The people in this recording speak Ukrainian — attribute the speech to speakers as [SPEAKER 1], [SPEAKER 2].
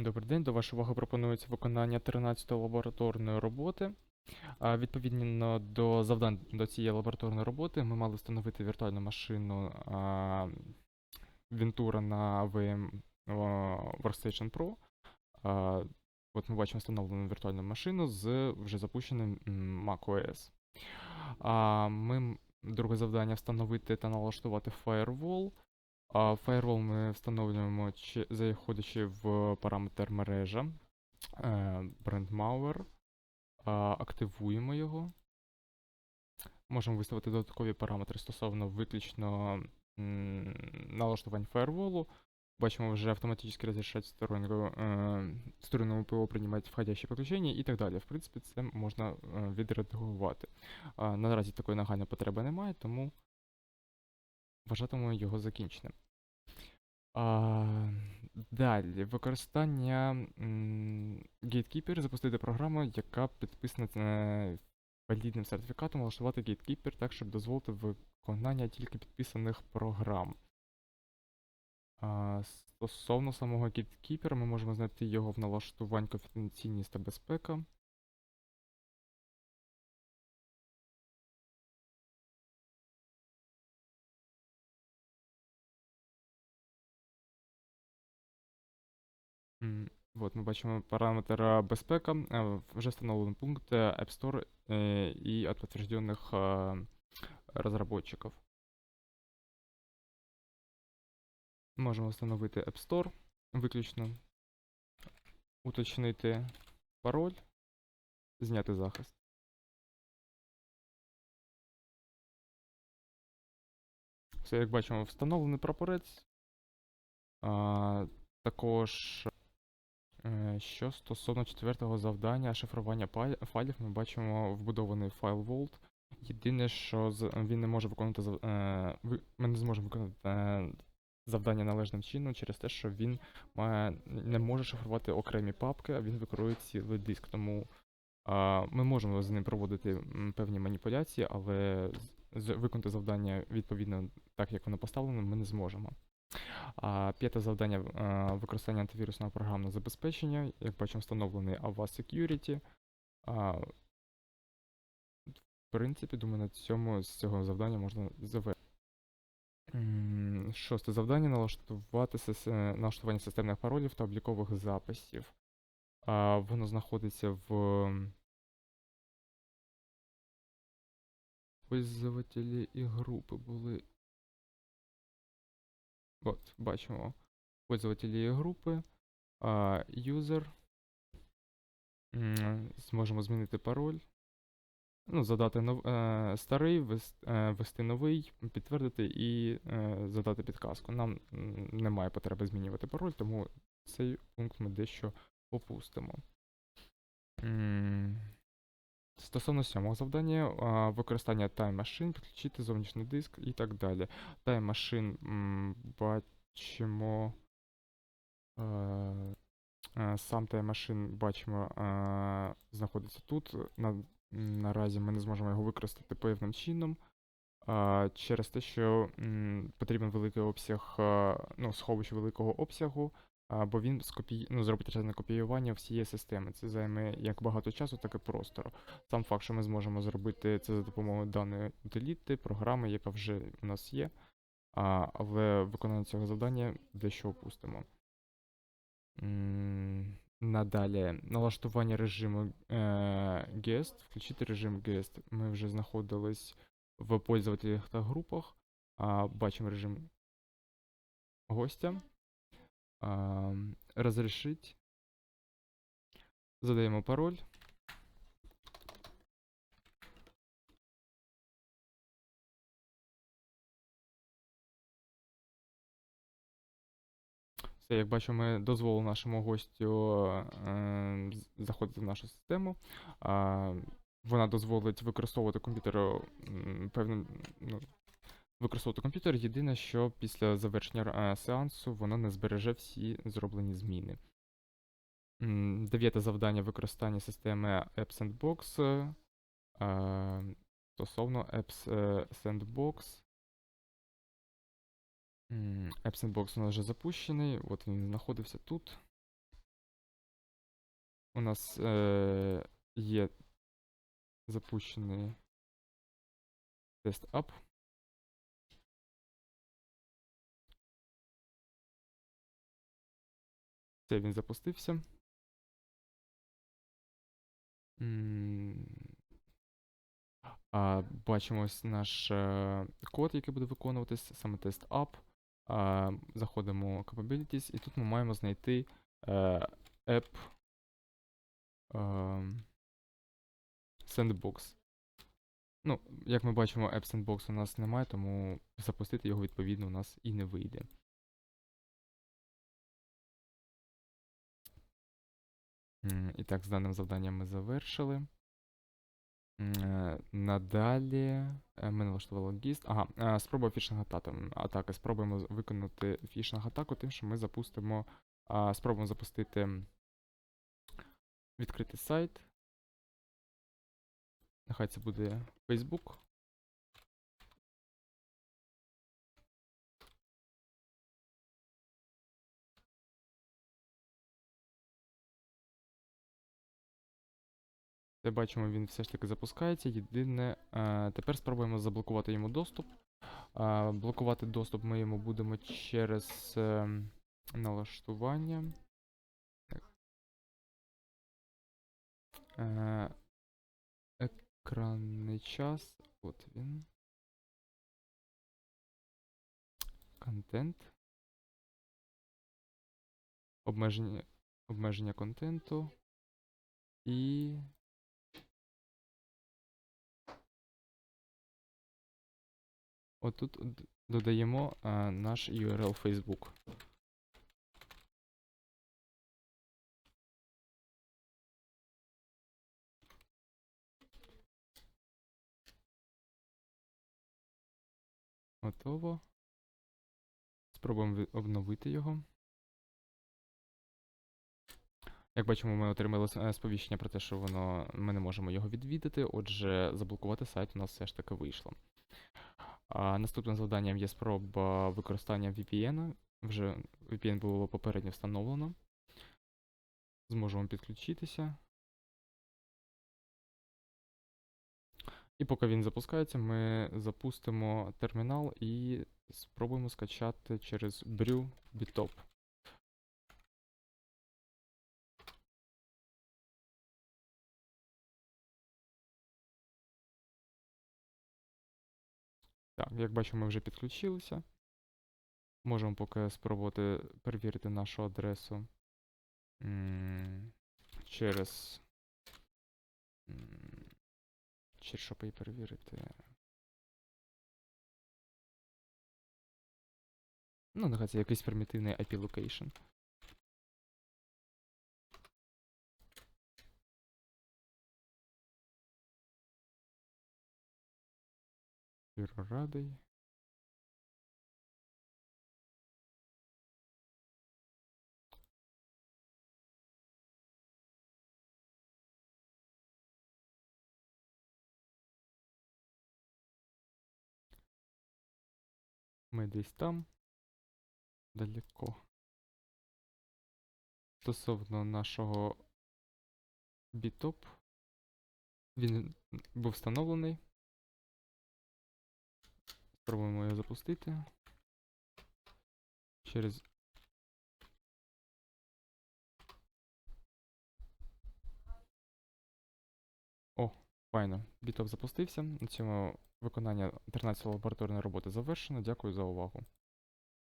[SPEAKER 1] Добрий день, до вашої уваги пропонується виконання 13-ї лабораторної роботи. Відповідно до завдань до цієї лабораторної роботи ми мали встановити віртуальну машину а, Ventura на VM Workstation Pro. От ми бачимо встановлену віртуальну машину з вже запущеним macOS. Ми, друге завдання встановити та налаштувати firewall. А Firewall ми встановлюємо, заходячи в параметр мережа, е, brandmalware, а, активуємо його. Можемо виставити додаткові параметри стосовно виключно налаштувань firewall. Бачимо, вже автоматически разрешать сторону, э, сторону ПО принимать входящие подключення і так далі. В принципі, це можна е, відредагувати. Наразі такої нагальної потреби немає, тому вважатимемо його закінченим. А, далі, використання Gatekeeper, запустити програму, яка підписана валідним сертифікатом, налаштувати Gatekeeper так, щоб дозволити виконання тільки підписаних програм. А, стосовно самого Gatekeeper, ми можемо знайти його в налаштувань конфіденційність та безпека. М, Вот, ми бачимо параметр безпека, вже встановлений пункт е, App Store е, і від підтверджених розробників. Можемо встановити App Store виключно, уточнити пароль, зняти захист. Все, як бачимо, встановлений прапорець. Також, що стосовно четвертого завдання шифрування файлів, ми бачимо вбудований файл Vault. Єдине, що він не може виконувати зав- е, ми не зможемо виконати е, завдання належним чином через те, що він має, не може шифрувати окремі папки, а він використовує цілий диск. Тому ми можемо з ним проводити певні маніпуляції, але виконати завдання відповідно так, як воно поставлено, ми не зможемо. П'яте завдання використання антивірусного програмного забезпечення. Як бачимо, встановлений Avast Security. В принципі, думаю, на цьому з цього завдання можна завершити. Шосте завдання налаштувати е, налаштування системних паролів та облікових записів. Воно знаходиться в пользователі і групи були. От, бачимо. Пользователі групи. User. Зможемо змінити пароль. Ну, задати нов, е, старий, е, ввести новий, підтвердити і е, задати підказку. Нам немає потреби змінювати пароль, тому цей пункт ми дещо опустимо. Стосовно сьомого завдання, використання Machine, підключити зовнішній диск і так далі. М, бачимо. е, е, Сам Machine бачимо е, знаходиться тут. На, наразі ми не зможемо його використати певним чином. Через те, що потрібен великий обсяг, ну, сховище великого обсягу, бо він скопі... ну, зробить різне копіювання всієї системи. Це займе як багато часу, так і простору. Сам факт, що ми зможемо зробити це за допомогою даної утиліти, програми, яка вже у нас є, а, але виконання цього завдання дещо опустимо. Надалі налаштування режиму е, guest, включити режим guest. Ми вже знаходились в пользователях та групах. А, бачимо режим гостя. А, разрешить. Задаємо пароль. Все, як бачимо, ми дозволили нашому гостю е, заходити в нашу систему. А, вона дозволить використовувати комп'ютер певним. Ну, використовувати комп'ютер. Єдине, що після завершення е, сеансу воно не збереже всі зроблені зміни. Дев'яте завдання використання системи App Sandbox. е, Стосовно Apps е, Sandbox. App Sandbox у нас вже запущений. От він знаходився тут. у нас е, є запущений тест Це він запустився. А, бачимо ось наш е, код, який буде виконуватись, саме тест up. А, заходимо в Capabilities, і тут ми маємо знайти е, app ем, Sandbox. Ну, як ми бачимо, App Sandbox у нас немає, тому запустити його відповідно у нас і не вийде. І так, з даним завданням ми завершили. Е, Надалі е, ми налаштували логіст. Ага, е, спроба фішинг атаки. Спробуємо виконати фішинг атаку тим, що ми запустимо. Спробуємо запустити відкрити сайт. Нехай це буде Facebook. Це бачимо, він все ж таки запускається. Єдине, е, тепер спробуємо заблокувати йому доступ. Е, блокувати доступ ми йому будемо через е, налаштування. Е, екранний час. От він. Контент. Обмеження, обмеження контенту. І. Отут додаємо е, наш URL Facebook. Готово. Спробуємо обновити його. Як бачимо, ми отримали е, сповіщення про те, що воно, ми не можемо його відвідати, отже, заблокувати сайт у нас все ж таки вийшло. А, наступним завданням є спроба використання VPN. Вже VPN було попередньо встановлено. Зможемо підключитися. І поки він запускається, ми запустимо термінал і спробуємо скачати через Brew Bitop. Так, як бачимо, ми вже підключилися. Можемо поки спробувати перевірити нашу адресу через. Через що її перевірити? Ну, нехай це якийсь примітивний IP Щиро радий. Ми десь там. Далеко. Стосовно нашого бітоп. Він був встановлений. Спробуємо його запустити. Через. О, файно. Бітоп запустився. На цьому виконання 13 лабораторної роботи завершено. Дякую за увагу.